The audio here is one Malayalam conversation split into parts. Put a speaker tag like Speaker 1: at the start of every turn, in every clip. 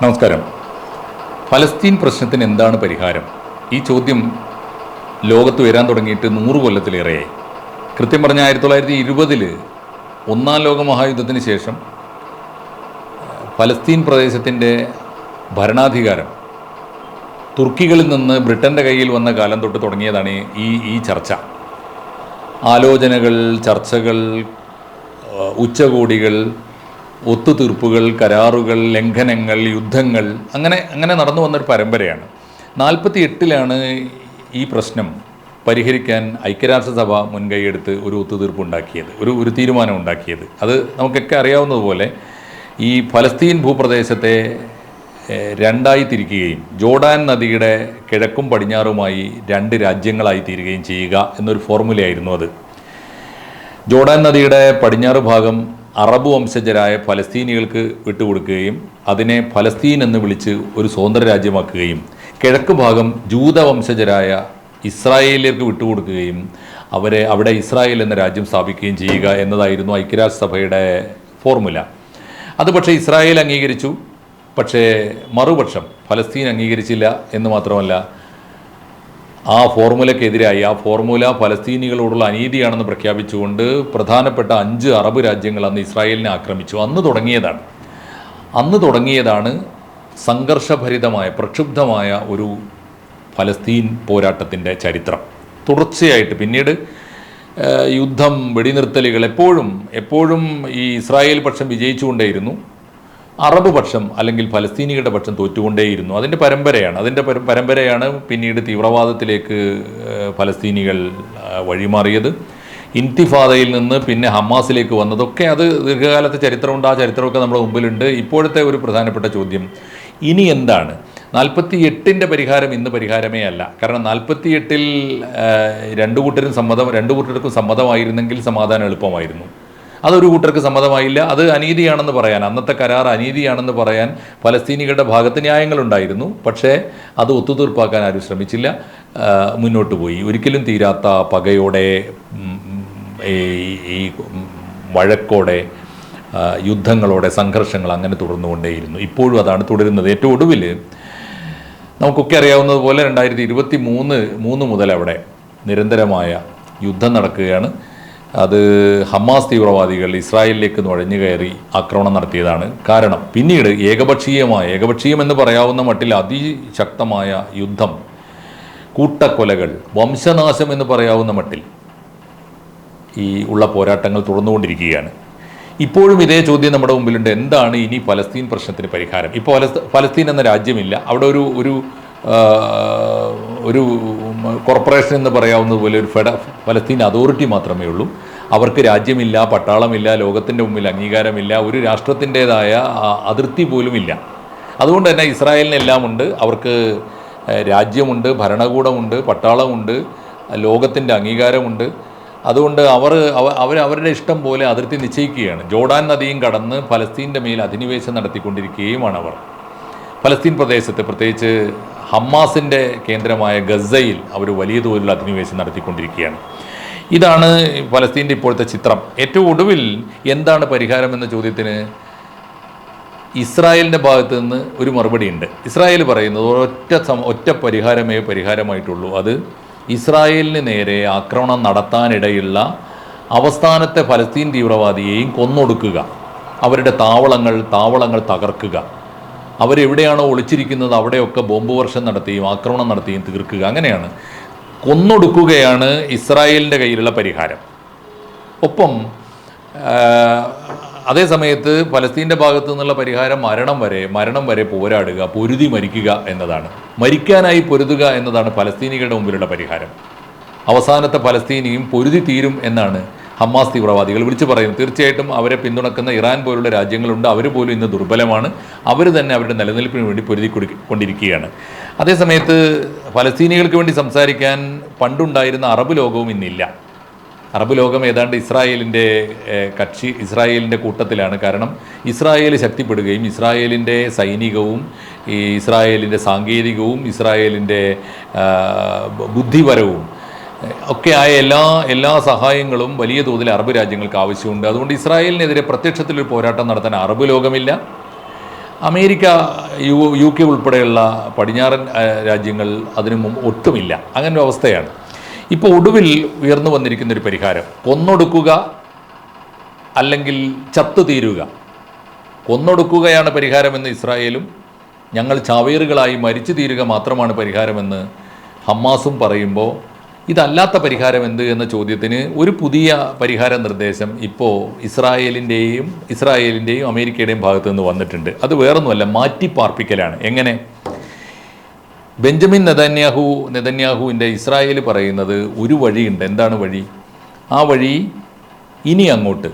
Speaker 1: നമസ്കാരം. ഫലസ്തീൻ പ്രശ്നത്തിന് എന്താണ് പരിഹാരം? ഈ ചോദ്യം ലോകത്ത് വരാൻ തുടങ്ങിയിട്ട് നൂറ് കൊല്ലത്തിലേറെയായി കൃത്യം പറഞ്ഞ ആയിരത്തി തൊള്ളായിരത്തി ഇരുപതിൽ ഒന്നാം ലോക മഹായുദ്ധത്തിന് ശേഷം ഫലസ്തീൻ പ്രദേശത്തിന്റെ ഭരണാധികാരം തുർക്കികളിൽ നിന്ന് ബ്രിട്ടന്റെ കയ്യിൽ വന്ന കാലം തൊട്ട് തുടങ്ങിയതാണ് ഈ ഈ ചർച്ച. ആലോചനകൾ ചർച്ചകൾ ഉച്ചകോടികൾ ഒത്തുതീർപ്പുകൾ കരാറുകൾ ലംഘനങ്ങൾ യുദ്ധങ്ങൾ അങ്ങനെ അങ്ങനെ നടന്നു വന്നൊരു പരമ്പരയാണ്. നാൽപ്പത്തി എട്ടിലാണ് ഈ പ്രശ്നം പരിഹരിക്കാൻ ഐക്യരാഷ്ട്രസഭ മുൻകൈയെടുത്ത് ഒരു ഒത്തുതീർപ്പ് ഉണ്ടാക്കിയത് ഒരു ഒരു തീരുമാനം ഉണ്ടാക്കിയത്. അത് നമുക്കൊക്കെ അറിയാവുന്നതുപോലെ ഈ ഫലസ്തീൻ ഭൂപ്രദേശത്തെ രണ്ടായി തിരിക്കുകയും ജോർഡാൻ നദിയുടെ കിഴക്കും പടിഞ്ഞാറുമായി രണ്ട് രാജ്യങ്ങളായി തീരുകയും ചെയ്യുക എന്നൊരു ഫോർമുലയായിരുന്നു അത്. ജോർഡാൻ നദിയുടെ പടിഞ്ഞാറ് ഭാഗം അറബ് വംശജരായ ഫലസ്തീനികൾക്ക് വിട്ടുകൊടുക്കുകയും അതിനെ ഫലസ്തീൻ എന്ന് വിളിച്ച് ഒരു സ്വതന്ത്ര രാജ്യമാക്കുകയും കിഴക്ക് ഭാഗം ജൂത വംശജരായ ഇസ്രായേലിയർക്ക് വിട്ടുകൊടുക്കുകയും അവരെ അവിടെ ഇസ്രായേൽ എന്ന രാജ്യം സ്ഥാപിക്കുകയും ചെയ്യുക എന്നതായിരുന്നു ഐക്യരാഷ്ട്രസഭയുടെ ഫോർമുല. അത് പക്ഷേ ഇസ്രായേൽ അംഗീകരിച്ചു. പക്ഷേ മറുപക്ഷം ഫലസ്തീൻ അംഗീകരിച്ചില്ല എന്ന് മാത്രമല്ല ആ ഫോർമുലക്കെതിരായി ആ ഫോർമുല ഫലസ്തീനികളോടുള്ള അനീതിയാണെന്ന് പ്രഖ്യാപിച്ചുകൊണ്ട് പ്രധാനപ്പെട്ട അഞ്ച് അറബ് രാജ്യങ്ങൾ അന്ന് ഇസ്രായേലിനെ ആക്രമിച്ചു. അന്ന് തുടങ്ങിയതാണ്. അന്ന് തുടങ്ങിയതാണ് സംഘർഷഭരിതമായ പ്രക്ഷുബ്ധമായ ഒരു ഫലസ്തീൻ പോരാട്ടത്തിന്റെ ചരിത്രം. തുടർച്ചയായിട്ട് പിന്നീട് യുദ്ധം വെടിനിർത്തലുകൾ എപ്പോഴും എപ്പോഴും ഈ ഇസ്രായേൽ പക്ഷം വിജയിച്ചുകൊണ്ടേയിരുന്നു. അറബ് പക്ഷം അല്ലെങ്കിൽ ഫലസ്തീനികളുടെ പക്ഷം തോറ്റുകൊണ്ടേയിരുന്നു. അതിന്റെ പരമ്പരയാണ്. അതിന്റെ പരമ്പരയാണ് പിന്നീട് തീവ്രവാദത്തിലേക്ക് ഫലസ്തീനികൾ വഴിമാറിയത്. ഇൻതിഫാദയിൽ നിന്ന് പിന്നെ ഹമാസിലേക്ക് വന്നതൊക്കെ അത് ദീർഘകാലത്തെ ചരിത്രമുണ്ട്. ആ ചരിത്രമൊക്കെ നമ്മുടെ മുമ്പിലുണ്ട്. ഇപ്പോഴത്തെ ഒരു പ്രധാനപ്പെട്ട ചോദ്യം ഇനി എന്താണ്? നാൽപ്പത്തി എട്ടിന്റെ പരിഹാരം ഇന്ന് പരിഹാരമേ അല്ല. കാരണം നാൽപ്പത്തി എട്ടിൽ രണ്ടു കൂട്ടരും സമ്മതം രണ്ടു കൂട്ടർക്കും സമ്മതമായിരുന്നെങ്കിൽ സമാധാനം എളുപ്പമായിരുന്നു. അതൊരു കൂട്ടർക്ക് സമ്മതമായില്ല. അത് അനീതിയാണെന്ന് പറയാൻ അന്നത്തെ കരാർ അനീതിയാണെന്ന് പറയാൻ പലസ്തീനികളുടെ ഭാഗത്ത് ന്യായങ്ങളുണ്ടായിരുന്നു. പക്ഷേ അത് ഒത്തുതീർപ്പാക്കാൻ ആരും ശ്രമിച്ചില്ല. മുന്നോട്ട് പോയി. ഒരിക്കലും തീരാത്ത പകയോടെ ഈ വഴക്കോടെ യുദ്ധങ്ങളോടെ സംഘർഷങ്ങൾ അങ്ങനെ തുടർന്നുകൊണ്ടേയിരുന്നു. ഇപ്പോഴും അതാണ് തുടരുന്നത്. ഏറ്റവും ഒടുവിൽ നമുക്കൊക്കെ അറിയാവുന്നതുപോലെ രണ്ടായിരത്തി ഇരുപത്തി മൂന്ന് മൂന്ന് മുതൽ അവിടെ നിരന്തരമായ യുദ്ധം നടക്കുകയാണ്. അത് ഹമാസ് തീവ്രവാദികൾ ഇസ്രായേലിലേക്ക് നുഴഞ്ഞു കയറി ആക്രമണം നടത്തിയതാണ്. കാരണം പിന്നീട് ഏകപക്ഷീയമായ ഏകപക്ഷീയം എന്ന് പറയാവുന്ന മട്ടിൽ അതിശക്തമായ യുദ്ധം കൂട്ടക്കൊലകൾ വംശനാശം എന്ന് പറയാവുന്ന മട്ടിൽ ഈ ഉള്ള പോരാട്ടങ്ങൾ തുടർന്നുകൊണ്ടിരിക്കുകയാണ്. ഇപ്പോഴും ഇതേ ചോദ്യം നമ്മുടെ മുമ്പിലുണ്ട്. എന്താണ് ഇനി ഫലസ്തീൻ പ്രശ്നത്തിന് പരിഹാരം? ഇപ്പോൾ പലസ്തീൻ എന്ന രാജ്യമില്ല. അവിടെ ഒരു ഒരു ഒരു കോർപ്പറേഷൻ എന്ന് പറയാവുന്നത് പോലെ ഒരു ഫെഡ ഫലസ്തീൻ അതോറിറ്റി മാത്രമേ ഉള്ളൂ. അവർക്ക് രാജ്യമില്ല പട്ടാളമില്ല ലോകത്തിന്റെ മുമ്പിൽ അംഗീകാരമില്ല ഒരു രാഷ്ട്രത്തിന്റെതായ അതിർത്തി പോലുമില്ല അതുകൊണ്ട് തന്നെ ഇസ്രായേലിനെല്ലാം ഉണ്ട്. അവർക്ക് രാജ്യമുണ്ട് ഭരണകൂടമുണ്ട് പട്ടാളമുണ്ട് ലോകത്തിന്റെ അംഗീകാരമുണ്ട്. അതുകൊണ്ട് അവർ അവർ അവരുടെ ഇഷ്ടം പോലെ അതിർത്തി നിശ്ചയിക്കുകയാണ്. ജോർഡാൻ നദിയും കടന്ന് ഫലസ്തീന്റെ മേൽ അധിനിവേശം നടത്തിക്കൊണ്ടിരിക്കുകയുമാണ് അവർ. ഫലസ്തീൻ പ്രദേശത്ത് പ്രത്യേകിച്ച് ഹമ്മാസിന്റെ കേന്ദ്രമായ ഗസയിൽ അവർ വലിയ തോതിലുള്ള അധിനിവേശം നടത്തിക്കൊണ്ടിരിക്കുകയാണ്. ഇതാണ് ഫലസ്തീന്റെ ഇപ്പോഴത്തെ ചിത്രം. ഏറ്റവും ഒടുവിൽ എന്താണ് പരിഹാരം എന്ന ചോദ്യത്തിന് ഇസ്രായേലിന്റെ ഭാഗത്ത് നിന്ന് ഒരു മറുപടി ഉണ്ട് ഇസ്രായേൽ പറയുന്നത് ഒറ്റ സം ഒറ്റ പരിഹാരമേ പരിഹാരമായിട്ടുള്ളൂ. അത് ഇസ്രായേലിന് നേരെ ആക്രമണം നടത്താനിടയുള്ള അവസ്ഥാനത്തെ ഫലസ്തീൻ തീവ്രവാദിയെയും കൊന്നൊടുക്കുക. അവരുടെ താവളങ്ങൾ താവളങ്ങൾ തകർക്കുക. അവരെവിടെയാണോ ഒളിച്ചിരിക്കുന്നത് അവിടെയൊക്കെ ബോംബ് വർഷം നടത്തിയും ആക്രമണം നടത്തിയും തീർക്കുക. അങ്ങനെയാണ്. കൊന്നൊടുക്കുകയാണ് ഇസ്രായേലിന്റെ കയ്യിലുള്ള പരിഹാരം. ഒപ്പം അതേ സമയത്ത് ഫലസ്തീന്റെ ഭാഗത്തു നിന്നുള്ള പരിഹാരം മരണം വരെ മരണം വരെ പോരാടുക പൊരുതി മരിക്കുക എന്നതാണ്. മരിക്കാനായി പൊരുതുക എന്നതാണ് ഫലസ്തീനികളുടെ മുമ്പിലുള്ള പരിഹാരം. അവസാനത്തെ ഫലസ്തീനിയും പൊരുതി തീരും എന്നാണ് ഹമാസ് തീവ്രവാദികൾ വിളിച്ചു പറയുന്നു തീർച്ചയായിട്ടും അവരെ പിന്തുണക്കുന്ന ഇറാൻ പോലുള്ള രാജ്യങ്ങളുണ്ട്. അവർ പോലും ഇന്ന് ദുർബലമാണ്. അവർ തന്നെ അവരുടെ നിലനിൽപ്പിന് വേണ്ടി പൊരുതി കൊണ്ടിരിക്കുകയാണ്. അതേസമയത്ത് ഫലസ്തീനികൾക്ക് വേണ്ടി സംസാരിക്കാൻ പണ്ടുണ്ടായിരുന്ന അറബ് ലോകവും ഇന്നില്ല. അറബ് ലോകം ഏതാണ്ട് ഇസ്രായേലിന്റെ കക്ഷി ഇസ്രായേലിന്റെ കൂട്ടത്തിലാണ്. കാരണം ഇസ്രായേൽ ശക്തിപ്പെടുകയും ഇസ്രായേലിന്റെ സൈനികവും ഈ ഇസ്രായേലിന്റെ സാങ്കേതികവും ഇസ്രായേലിന്റെ ബുദ്ധിപരവും ഒക്കെ ആയ എല്ലാ എല്ലാ സഹായങ്ങളും വലിയ തോതിൽ അറബ് രാജ്യങ്ങൾക്ക് ആവശ്യമുണ്ട്. അതുകൊണ്ട് ഇസ്രായേലിനെതിരെ പ്രത്യക്ഷത്തിലൊരു പോരാട്ടം നടത്താൻ അറബ് ലോകമില്ല. അമേരിക്ക യു യു കെ ഉൾപ്പെടെയുള്ള പടിഞ്ഞാറൻ രാജ്യങ്ങൾ അതിനു മുമ്പ് ഒട്ടുമില്ല. അങ്ങനെ ഒരു അവസ്ഥയാണ്. ഇപ്പോൾ ഒടുവിൽ ഉയർന്നു വന്നിരിക്കുന്ന ഒരു പരിഹാരം. കൊന്നൊടുക്കുക അല്ലെങ്കിൽ ചത്തു തീരുക കൊന്നൊടുക്കുകയാണ് പരിഹാരമെന്ന് ഇസ്രായേലും ഞങ്ങൾ ചാവേറുകളായി മരിച്ചു തീരുക മാത്രമാണ് പരിഹാരമെന്ന് ഹമ്മാസും പറയുമ്പോൾ ഇതല്ലാത്ത പരിഹാരം എന്ത് എന്ന ചോദ്യത്തിന് ഒരു പുതിയ പരിഹാര നിർദ്ദേശം ഇപ്പോൾ ഇസ്രായേലിന്റെയും ഇസ്രായേലിന്റെയും അമേരിക്കയുടെയും ഭാഗത്തു നിന്ന് വന്നിട്ടുണ്ട്. അത് വേറൊന്നുമല്ല മാറ്റിപ്പാർപ്പിക്കലാണ്. എങ്ങനെ? ബെഞ്ചമിൻ നെതന്യാഹു നെതന്യാഹുവിന്റെ ഇസ്രായേൽ പറയുന്നത് ഒരു വഴിയുണ്ട്. എന്താണ് വഴി? ആ വഴി ഇനി അങ്ങോട്ട്.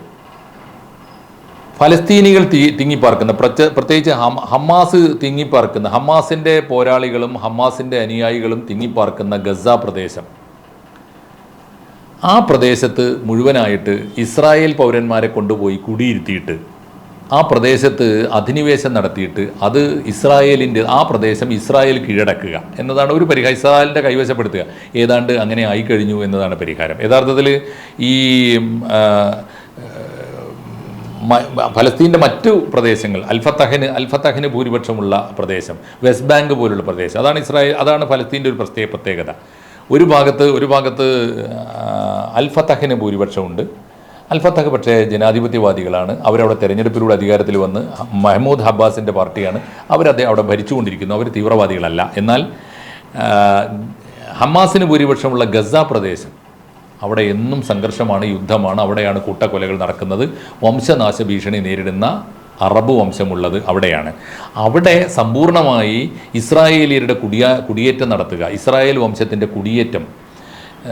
Speaker 1: ഫലസ്തീനികൾ തീ തിങ്ങിപ്പാർക്കുന്ന പ്രത്യ പ്രത്യേകിച്ച് ഹം ഹമ്മാസ് തിങ്ങിപ്പാർക്കുന്ന ഹമാസിന്റെ പോരാളികളും ഹമാസിന്റെ അനുയായികളും തിങ്ങിപ്പാർക്കുന്ന ഗസ പ്രദേശം. ആ പ്രദേശത്ത് മുഴുവനായിട്ട് ഇസ്രായേൽ പൗരന്മാരെ കൊണ്ടുപോയി കുടിയിരുത്തിയിട്ട് ആ പ്രദേശത്ത് അധിനിവേശം നടത്തിയിട്ട് അത് ഇസ്രായേലിന്റെ ആ പ്രദേശം ഇസ്രായേൽ കീഴടക്കുക എന്നതാണ് ഒരു പരിഹാരം. ഇസ്രായേലിന്റെ കൈവശപ്പെടുത്തുക. ഏതാണ്ട് അങ്ങനെ ആയിക്കഴിഞ്ഞു എന്നതാണ് പരിഹാരം. യഥാർത്ഥത്തിൽ ഈ ഫലസ്തീന്റെ മറ്റു പ്രദേശങ്ങൾ അൽഫത്തഹന് അൽഫത്തഹന് ഭൂരിപക്ഷമുള്ള പ്രദേശം വെസ്റ്റ് ബാങ്ക് പോലുള്ള പ്രദേശം അതാണ് ഇസ്രായേൽ അതാണ് ഫലസ്തീന്റെ ഒരു പ്രത്യേക പ്രത്യേകത. ഒരു ഭാഗത്ത് ഒരു ഭാഗത്ത് അൽഫത്തഹിന് ഭൂരിപക്ഷമുണ്ട്. അൽഫത്തഹ് പക്ഷേ ജനാധിപത്യവാദികളാണ്. അവരവിടെ തെരഞ്ഞെടുപ്പിലൂടെ അധികാരത്തിൽ വന്ന് മെഹമ്മൂദ് ഹബ്ബാസിന്റെ പാർട്ടിയാണ്. അവരത് അവിടെ ഭരിച്ചുകൊണ്ടിരിക്കുന്നു. അവർ തീവ്രവാദികളല്ല. എന്നാൽ ഹമാസിന് ഭൂരിപക്ഷമുള്ള ഗസ പ്രദേശം അവിടെ എന്നും സംഘർഷമാണ് യുദ്ധമാണ്. അവിടെയാണ് കൂട്ടക്കൊലകൾ നടക്കുന്നത്. വംശനാശ ഭീഷണി നേരിടുന്ന അറബ് വംശമുള്ളത് അവിടെയാണ്. അവിടെ സമ്പൂർണമായി ഇസ്രായേലിയരുടെ കുടിയാ കുടിയേറ്റം നടത്തുക ഇസ്രായേൽ വംശത്തിന്റെ കുടിയേറ്റം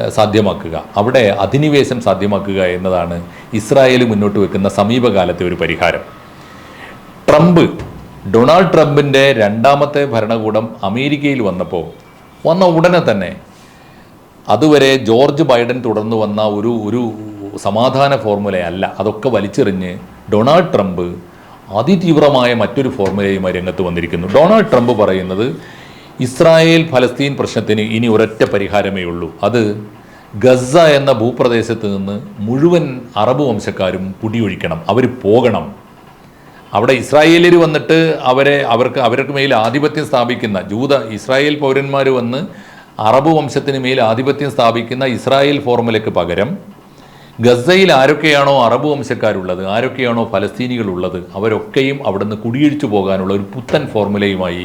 Speaker 1: സാധ്യമാക്കുക. അവിടെ അധിനിവേശം സാധ്യമാക്കുക എന്നതാണ് ഇസ്രായേൽ മുന്നോട്ട് വെക്കുന്ന സമീപകാലത്തെ ഒരു പരിഹാരം. ട്രംപ് ഡൊണാൾഡ് ട്രംപിന്റെ രണ്ടാമത്തെ ഭരണകൂടം അമേരിക്കയിൽ വന്നപ്പോൾ വന്ന ഉടനെ തന്നെ അതുവരെ ജോർജ് ബൈഡൻ തുടർന്നു വന്ന ഒരു ഒരു സമാധാന ഫോർമുലയല്ല. അതൊക്കെ വലിച്ചെറിഞ്ഞ് ഡൊണാൾഡ് ട്രംപ് അതിതീവ്രമായ മറ്റൊരു ഫോർമുലയുമായി രംഗത്ത് വന്നിരിക്കുന്നു. ഡൊണാൾഡ് ട്രംപ് പറയുന്നത് ഇസ്രായേൽ ഫലസ്തീൻ പ്രശ്നത്തിന് ഇനി ഒരൊറ്റ പരിഹാരമേ ഉള്ളൂ. അത് ഗസ എന്ന ഭൂപ്രദേശത്ത് നിന്ന് മുഴുവൻ അറബ് വംശക്കാരും കുടിയൊഴിക്കണം. അവർ പോകണം. അവിടെ ഇസ്രായേലിൽ വന്നിട്ട് അവരെ അവർക്ക് അവർക്ക് മേൽ ആധിപത്യം സ്ഥാപിക്കുന്ന ജൂത ഇസ്രായേൽ പൗരന്മാർ വന്ന് അറബ് വംശത്തിന് മേൽ ആധിപത്യം സ്ഥാപിക്കുന്ന ഇസ്രായേൽ ഫോർമുലയ്ക്ക് പകരം ഗസയിൽ ആരൊക്കെയാണോ അറബ് വംശക്കാരുള്ളത് ആരൊക്കെയാണോ ഫലസ്തീനികളുള്ളത് അവരൊക്കെയും അവിടുന്ന് കുടിയൊഴിച്ചു പോകാനുള്ള ഒരു പുത്തൻ ഫോർമുലയുമായി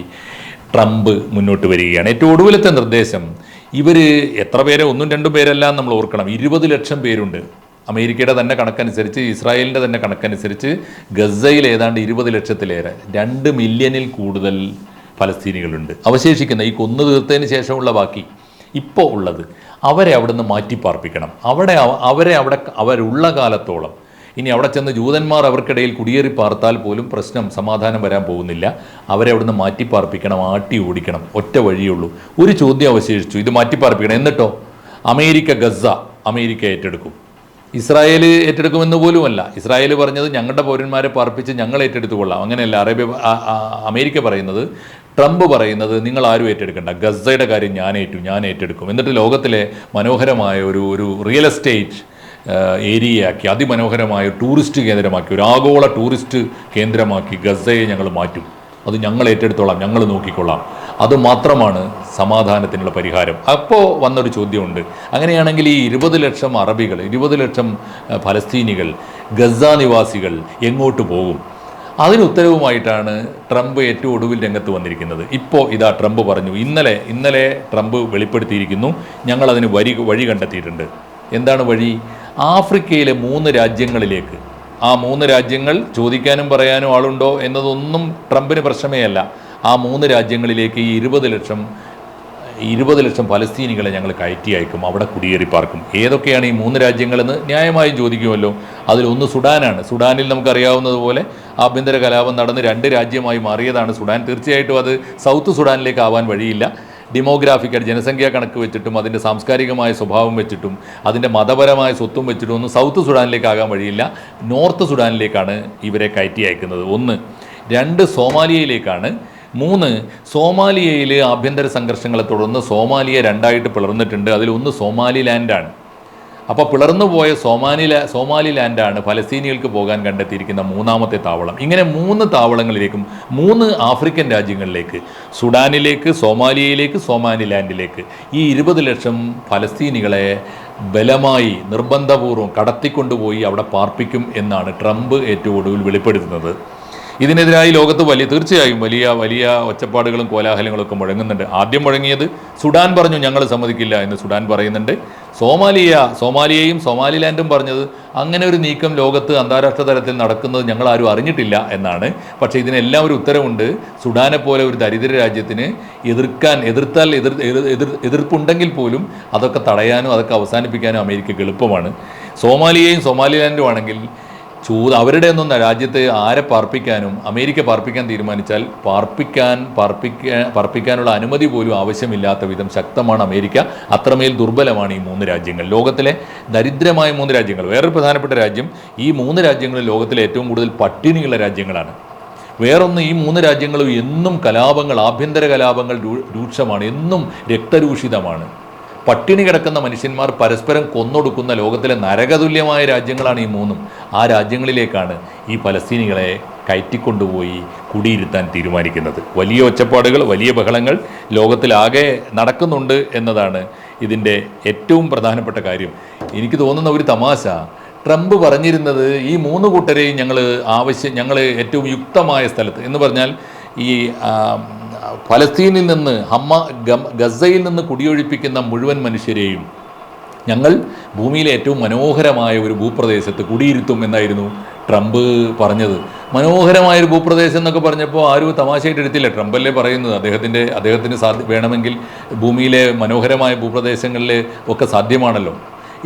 Speaker 1: ട്രംപ് മുന്നോട്ട് വരികയാണ്. ഏറ്റവും ഒടുവിലത്തെ നിർദ്ദേശം ഇവർ എത്ര പേരെ ഒന്നും രണ്ടും പേരെല്ലാം നമ്മൾ ഓർക്കണം. ഇരുപത് ലക്ഷം പേരുണ്ട്. അമേരിക്കയുടെ തന്നെ കണക്കനുസരിച്ച് ഇസ്രായേലിന്റെ തന്നെ കണക്കനുസരിച്ച് ഗസയിൽ ഏതാണ്ട് ഇരുപത് ലക്ഷത്തിലേറെ രണ്ട് മില്യണിൽ കൂടുതൽ ഫലസ്തീനികളുണ്ട്. അവശേഷിക്കുന്ന ഈ കൊന്നു തീർത്തതിന് ശേഷമുള്ള ബാക്കി ഇപ്പോൾ ഉള്ളത്. അവരെ അവിടുന്ന് മാറ്റിപ്പാർപ്പിക്കണം. അവിടെ അവരെ അവിടെ അവരുള്ള കാലത്തോളം. ഇനി അവിടെ ചെന്ന് ജൂതന്മാർ അവർക്കിടയിൽ കുടിയേറി പാർത്താൽ പോലും പ്രശ്നം സമാധാനം വരാൻ പോകുന്നില്ല. അവരെ അവിടുന്ന് മാറ്റിപ്പാർപ്പിക്കണം ആട്ടി ഓടിക്കണം. ഒറ്റ വഴിയുള്ളൂ ഒരു ചോദ്യം അവശേഷിച്ചു. ഇത് മാറ്റിപ്പാർപ്പിക്കണം. എന്നിട്ടോ? അമേരിക്ക ഗസ അമേരിക്ക ഏറ്റെടുക്കും. ഇസ്രായേൽ ഏറ്റെടുക്കുമെന്ന് പോലുമല്ല. ഇസ്രായേൽ പറഞ്ഞത് ഞങ്ങളുടെ പൗരന്മാരെ പാർപ്പിച്ച് ഞങ്ങൾ ഏറ്റെടുത്തുകൊള്ളാം. അങ്ങനെയല്ല. അറേബ്യ അമേരിക്ക പറയുന്നത് ട്രംപ് പറയുന്നത് നിങ്ങൾ ആരും ഏറ്റെടുക്കണ്ട. ഗസയുടെ കാര്യം ഞാൻ ഏറ്റു ഞാൻ ഏറ്റെടുക്കും. എന്നിട്ട് ലോകത്തിലെ മനോഹരമായ ഒരു ഒരു റിയൽ എസ്റ്റേറ്റ് ഏരിയയാക്കി അതിമനോഹരമായ ടൂറിസ്റ്റ് കേന്ദ്രമാക്കി ഒരു ആഗോള ടൂറിസ്റ്റ് കേന്ദ്രമാക്കി ഗസയെ ഞങ്ങൾ മാറ്റും. അത് ഞങ്ങൾ ഏറ്റെടുത്തോളാം ഞങ്ങൾ നോക്കിക്കൊള്ളാം. അത് മാത്രമാണ് സമാധാനത്തിനുള്ള പരിഹാരം. അപ്പോൾ വന്നൊരു ചോദ്യമുണ്ട്. അങ്ങനെയാണെങ്കിൽ ഈ ഇരുപത് ലക്ഷം അറബികൾ ഇരുപത് ലക്ഷം ഫലസ്തീനികൾ ഗസ നിവാസികൾ എങ്ങോട്ട് പോകും? അതിന് ഉത്തരവുമായിട്ടാണ് ട്രംപ് ഏറ്റവും ഒടുവിൽ രംഗത്ത് വന്നിരിക്കുന്നത്. ഇപ്പോൾ ഇതാ ട്രംപ് പറഞ്ഞു ഇന്നലെ ഇന്നലെ ട്രംപ് വെളിപ്പെടുത്തിയിരിക്കുന്നു. ഞങ്ങൾ അതിന് വരി വഴി കണ്ടെത്തിയിട്ടുണ്ട്. എന്താണ് വഴി? ആഫ്രിക്കയിലെ മൂന്ന് രാജ്യങ്ങളിലേക്ക്. ആ മൂന്ന് രാജ്യങ്ങൾ ചോദിക്കാനും പറയാനും ആളുണ്ടോ എന്നതൊന്നും ട്രംപിന് പ്രശ്നമേ അല്ല ആ മൂന്ന് രാജ്യങ്ങളിലേക്ക് ഈ ഇരുപത് ലക്ഷം ഇരുപത് ലക്ഷം പലസ്തീനികളെ ഞങ്ങൾ കയറ്റി അയക്കും അവിടെ കുടിയേറി പാർക്കും. ഏതൊക്കെയാണ് ഈ മൂന്ന് രാജ്യങ്ങളെന്ന് ന്യായമായും ചോദിക്കുമല്ലോ. അതിലൊന്ന് സുഡാനാണ്. സുഡാനിൽ നമുക്കറിയാവുന്നതുപോലെ ആഭ്യന്തര കലാപം നടന്ന് രണ്ട് രാജ്യമായി മാറിയതാണ് സുഡാൻ. തീർച്ചയായിട്ടും അത് സൗത്ത് സുഡാനിലേക്ക് ആവാൻ വഴിയില്ല. ഡിമോഗ്രാഫിക്കൽ ജനസംഖ്യാ കണക്ക് വെച്ചിട്ടും അതിന്റെ സാംസ്കാരികമായ സ്വഭാവം വെച്ചിട്ടും അതിന്റെ മതപരമായ സ്വത്തും വെച്ചിട്ടും ഒന്നും സൗത്ത് സുഡാനിലേക്ക് ആകാൻ വഴിയില്ല. നോർത്ത് സുഡാനിലേക്കാണ് ഇവരെ കയറ്റി അയക്കുന്നത്. ഒന്ന്. രണ്ട് സോമാലിയയിലേക്കാണ് മൂന്ന് സോമാലിയയിൽ ആഭ്യന്തര സംഘർഷങ്ങളെ തുടർന്ന് സോമാലിയ രണ്ടായിട്ട് പിളർന്നിട്ടുണ്ട്. അതിലൊന്ന് സോമാലിലാൻഡാണ്. അപ്പോൾ പിളർന്നു പോയ സോമാലില സോമാലിലാൻഡാണ് ഫലസ്തീനികൾക്ക് പോകാൻ കണ്ടെത്തിയിരിക്കുന്ന മൂന്നാമത്തെ താവളം. ഇങ്ങനെ മൂന്ന് താവളങ്ങളിലേക്കും മൂന്ന് ആഫ്രിക്കൻ രാജ്യങ്ങളിലേക്ക് സുഡാനിലേക്ക് സോമാലിയയിലേക്ക് സോമാലിലാൻഡിലേക്ക് ഈ ഇരുപത് ലക്ഷം ഫലസ്തീനികളെ ബലമായി നിർബന്ധപൂർവം കടത്തിക്കൊണ്ടുപോയി അവിടെ പാർപ്പിക്കും എന്നാണ് ട്രംപ് ഏറ്റവും ഒടുവിൽ വെളിപ്പെടുത്തുന്നത്. ഇതിനെതിരായി ലോകത്ത് വലിയ തീർച്ചയായും വലിയ വലിയ ഒച്ചപ്പാടുകളും കോലാഹലങ്ങളും ഒക്കെ മുഴങ്ങുന്നുണ്ട്. ആദ്യം മുഴങ്ങിയത് സുഡാൻ പറഞ്ഞു ഞങ്ങൾ സമ്മതിക്കില്ല എന്ന് സുഡാൻ പറയുന്നുണ്ട്. സോമാലിയ സോമാലിയയും സോമാലിലാൻഡും പറഞ്ഞത് അങ്ങനെ ഒരു നീക്കം ലോകത്ത് അന്താരാഷ്ട്ര തലത്തിൽ നടക്കുന്നത് ഞങ്ങൾ ആരും അറിഞ്ഞിട്ടില്ല എന്നാണ്. പക്ഷേ ഇതിനെല്ലാം ഒരു ഉത്തരവുണ്ട്. സുഡാനെ പോലെ ഒരു ദരിദ്ര രാജ്യത്തിന് എതിർക്കാൻ എതിർത്താൽ എതിർ എതിർ- എതിർ എതിർപ്പുണ്ടെങ്കിൽ പോലും അതൊക്കെ തടയാനും അതൊക്കെ അവസാനിപ്പിക്കാനും അമേരിക്കക്ക് എളുപ്പമാണ്. സോമാലിയയും സോമാലിലാൻഡും ആണെങ്കിൽ ചൂ അവരുടെ ഒന്നും രാജ്യത്ത് ആരെ പാർപ്പിക്കാനും അമേരിക്ക പാർപ്പിക്കാൻ തീരുമാനിച്ചാൽ പാർപ്പിക്കാൻ പാർപ്പിക്കാൻ പാർപ്പിക്കാനുള്ള അനുമതി പോലും ആവശ്യമില്ലാത്ത വിധം ശക്തമാണ് അമേരിക്ക. അത്രമേൽ ദുർബലമാണ് ഈ മൂന്ന് രാജ്യങ്ങൾ. ലോകത്തിലെ ദരിദ്രമായ മൂന്ന് രാജ്യങ്ങൾ. വേറൊരു പ്രധാനപ്പെട്ട രാജ്യം ഈ മൂന്ന് രാജ്യങ്ങളിൽ ലോകത്തിലെ ഏറ്റവും കൂടുതൽ പട്ടിണിയുള്ള രാജ്യങ്ങളാണ്. വേറൊന്ന് ഈ മൂന്ന് രാജ്യങ്ങളും എന്നും കലാപങ്ങൾ ആഭ്യന്തര കലാപങ്ങൾ രൂക്ഷമാണ് എന്നും രക്തരൂഷിതമാണ്. പട്ടിണി കിടക്കുന്ന മനുഷ്യന്മാർ പരസ്പരം കൊന്നൊടുക്കുന്ന ലോകത്തിലെ നരകതുല്യമായ രാജ്യങ്ങളാണ് ഈ മൂന്നും. ആ രാജ്യങ്ങളിലേക്കാണ് ഈ പലസ്തീനികളെ കയറ്റിക്കൊണ്ടുപോയി കുടിയിരുത്താൻ തീരുമാനിക്കുന്നത്. വലിയ ഒച്ചപ്പാടുകൾ വലിയ ബഹളങ്ങൾ ലോകത്തിലാകെ നടക്കുന്നുണ്ട് എന്നതാണ് ഇതിന്റെ ഏറ്റവും പ്രധാനപ്പെട്ട കാര്യം. എനിക്ക് തോന്നുന്ന ഒരു തമാശ. ട്രംപ് പറഞ്ഞിരുന്നത് ഈ മൂന്ന് കൂട്ടരെയും ഞങ്ങൾ ആവശ്യം ഞങ്ങൾ ഏറ്റവും യുക്തമായ സ്ഥലത്ത് എന്ന് പറഞ്ഞാൽ ഈ ഫലസ്തീനിൽ നിന്ന് ഹമ്മ ഗസയിൽ നിന്ന് കുടിയൊഴിപ്പിക്കുന്ന മുഴുവൻ മനുഷ്യരെയും ഞങ്ങൾ ഭൂമിയിലെ ഏറ്റവും മനോഹരമായ ഒരു ഭൂപ്രദേശത്ത് കുടിയിരുത്തും എന്നായിരുന്നു ട്രംപ് പറഞ്ഞത്. മനോഹരമായ ഒരു ഭൂപ്രദേശം എന്നൊക്കെ പറഞ്ഞപ്പോൾ ആരും തമാശയായിട്ട് എടുത്തില്ല. ട്രംപല്ലേ പറയുന്നത്? അദ്ദേഹത്തിന്റെ അദ്ദേഹത്തിന് സാധ്യ വേണമെങ്കിൽ ഭൂമിയിലെ മനോഹരമായ ഭൂപ്രദേശങ്ങളിൽ ഒക്കെ സാധ്യമാണല്ലോ.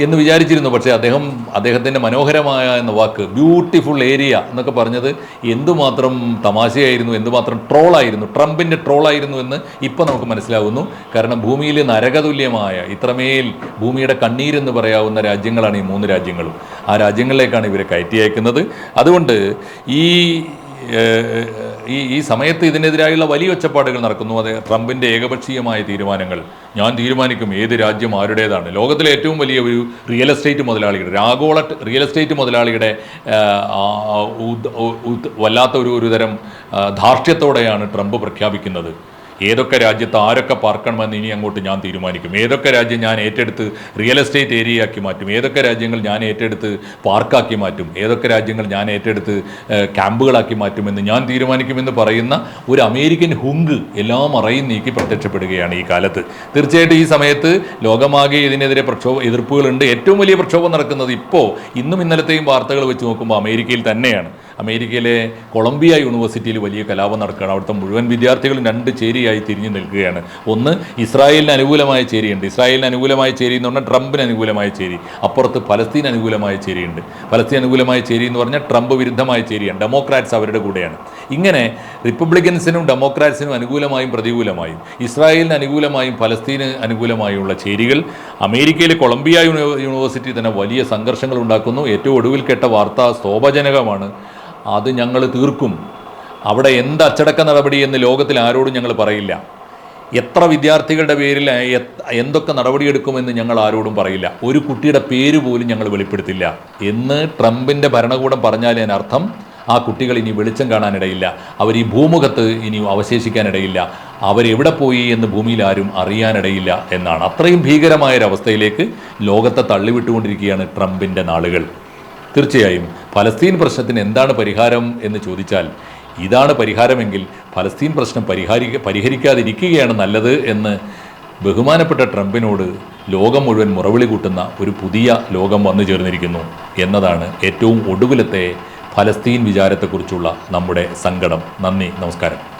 Speaker 1: എന്ന് വിചാരിച്ചിരുന്നു. പക്ഷേ അദ്ദേഹം അദ്ദേഹത്തിന്റെ മനോഹരമായ എന്ന വാക്ക് ബ്യൂട്ടിഫുൾ ഏരിയ എന്നൊക്കെ പറഞ്ഞത് എന്തുമാത്രം തമാശയായിരുന്നു എന്തുമാത്രം ട്രോളായിരുന്നു ട്രംപിന്റെ ട്രോളായിരുന്നു എന്ന് ഇപ്പോൾ നമുക്ക് മനസ്സിലാവുന്നു. കാരണം ഭൂമിയിൽ നരകതുല്യമായ ഇത്രമേൽ ഭൂമിയുടെ കണ്ണീരെന്ന് പറയാവുന്ന രാജ്യങ്ങളാണ് ഈ മൂന്ന് രാജ്യങ്ങളും. ആ രാജ്യങ്ങളിലേക്കാണ് ഇവരെ കയറ്റി അയക്കുന്നത് അതുകൊണ്ട് ഈ ഈ ഈ സമയത്ത് ഇതിനെതിരായുള്ള വലിയ ഒച്ചപ്പാടുകൾ നടക്കുന്നു. അത് ട്രംപിന്റെ ഏകപക്ഷീയമായ തീരുമാനങ്ങൾ. ഞാൻ തീരുമാനിക്കും ഏത് രാജ്യം ആരുടേതാണ്. ലോകത്തിലെ ഏറ്റവും വലിയ ഒരു റിയൽ എസ്റ്റേറ്റ് മുതലാളിയുടെ ആഗോള റിയൽ എസ്റ്റേറ്റ് മുതലാളിയുടെ വല്ലാത്ത ഒരു ഒരു തരം ധാർഷ്ട്യത്തോടെയാണ് ട്രംപ് പ്രഖ്യാപിക്കുന്നത്. ഏതൊക്കെ രാജ്യത്ത് ആരൊക്കെ പാർക്കണമെന്ന് ഇനി അങ്ങോട്ട് ഞാൻ തീരുമാനിക്കും. ഏതൊക്കെ രാജ്യം ഞാൻ ഏറ്റെടുത്ത് റിയൽ എസ്റ്റേറ്റ് ഏരിയയാക്കി മാറ്റും. ഏതൊക്കെ രാജ്യങ്ങൾ ഞാൻ ഏറ്റെടുത്ത് പാർക്കാക്കി മാറ്റും. ഏതൊക്കെ രാജ്യങ്ങൾ ഞാൻ ഏറ്റെടുത്ത് ക്യാമ്പുകളാക്കി മാറ്റുമെന്ന് ഞാൻ തീരുമാനിക്കുമെന്ന് പറയുന്ന ഒരു അമേരിക്കൻ ഹുങ്ക് എല്ലാം മറയും നീക്കി പ്രത്യക്ഷപ്പെടുകയാണ് ഈ കാലത്ത്. തീർച്ചയായിട്ടും ഈ സമയത്ത് ലോകമാകെ ഇതിനെതിരെ പ്രക്ഷോഭ എതിർപ്പുകളുണ്ട്. ഏറ്റവും വലിയ പ്രക്ഷോഭം നടക്കുന്നത് ഇപ്പോൾ ഇന്നും ഇന്നലത്തെയും വാർത്തകൾ വെച്ച് നോക്കുമ്പോൾ അമേരിക്കയിൽ തന്നെയാണ്. അമേരിക്കയിലെ കൊളംബിയ യൂണിവേഴ്സിറ്റിയിൽ വലിയ കലാപം നടക്കുകയാണ്. അവിടുത്തെ മുഴുവൻ വിദ്യാർത്ഥികളും രണ്ട് ചേരിയായി തിരിഞ്ഞു നിൽക്കുകയാണ്. ഒന്ന് ഇസ്രായേലിന് അനുകൂലമായ ചേരിയുണ്ട്. ഇസ്രായേലിന് അനുകൂലമായ ചേരി എന്ന് പറഞ്ഞാൽ ട്രംപിന് അനുകൂലമായ ചേരി. അപ്പുറത്ത് പലസ്തീൻ അനുകൂലമായ ചേരിയുണ്ട്. പലസ്തീൻ അനുകൂലമായ ചേരി എന്ന് പറഞ്ഞാൽ ട്രംപ് വിരുദ്ധമായ ചേരിയാണ്. ഡെമോക്രാറ്റ്സ് അവരുടെ കൂടെയാണ്. ഇങ്ങനെ റിപ്പബ്ലിക്കൻസിനും ഡെമോക്രാറ്റ്സിനും അനുകൂലമായും പ്രതികൂലമായും ഇസ്രായേലിന് അനുകൂലമായും പലസ്തീന് അനുകൂലമായുള്ള ചേരികൾ അമേരിക്കയിലെ കൊളംബിയ യൂണിവേഴ്സിറ്റി തന്നെ വലിയ സംഘർഷങ്ങൾ ഉണ്ടാക്കുന്നു. ഏറ്റവും ഒടുവിൽ കേട്ട വാർത്ത സ്തോഭജനകമാണ് അത് ഞങ്ങൾ തീർക്കും. അവിടെ എന്ത് അച്ചടക്ക നടപടി എന്ന് ലോകത്തിൽ ആരോടും ഞങ്ങൾ പറയില്ല. എത്ര വിദ്യാർത്ഥികളുടെ പേരിൽ എന്തൊക്കെ നടപടിയെടുക്കുമെന്ന് ഞങ്ങൾ ആരോടും പറയില്ല. ഒരു കുട്ടിയുടെ പേര് പോലും ഞങ്ങൾ വെളിപ്പെടുത്തില്ല. എന്ന് ട്രംപിന്റെ ഭരണകൂടം പറഞ്ഞാൽ അർത്ഥം ആ കുട്ടികൾ ഇനി വെളിച്ചം കാണാനിടയില്ല. അവർ ഈ ഭൂമുഖത്ത് ഇനി അവശേഷിക്കാനിടയില്ല. അവരെവിടെ പോയി എന്ന് ഭൂമിയിൽ ആരും അറിയാനിടയില്ല എന്നാണ്. അത്രയും ഭീകരമായ ഒരവസ്ഥയിലേക്ക് ലോകത്തെ തള്ളിവിട്ടുകൊണ്ടിരിക്കുകയാണ് ട്രംപിന്റെ നാളുകൾ. തീർച്ചയായും ഫലസ്തീൻ പ്രശ്നത്തിന് എന്താണ് പരിഹാരം എന്ന് ചോദിച്ചാൽ ഇതാണ് പരിഹാരമെങ്കിൽ ഫലസ്തീൻ പ്രശ്നം പരിഹാരി പരിഹരിക്കാതിരിക്കുകയാണ് നല്ലത് എന്ന് ബഹുമാനപ്പെട്ട ട്രംപിനോട് ലോകം മുഴുവൻ മുറവിളി കൂട്ടുന്ന ഒരു പുതിയ ലോകം വന്നു ചേർന്നിരിക്കുന്നു എന്നതാണ് ഏറ്റവും ഒടുവിലത്തെ ഫലസ്തീൻ വിചാരത്തെക്കുറിച്ചുള്ള നമ്മുടെ സങ്കടം. നന്ദി നമസ്കാരം.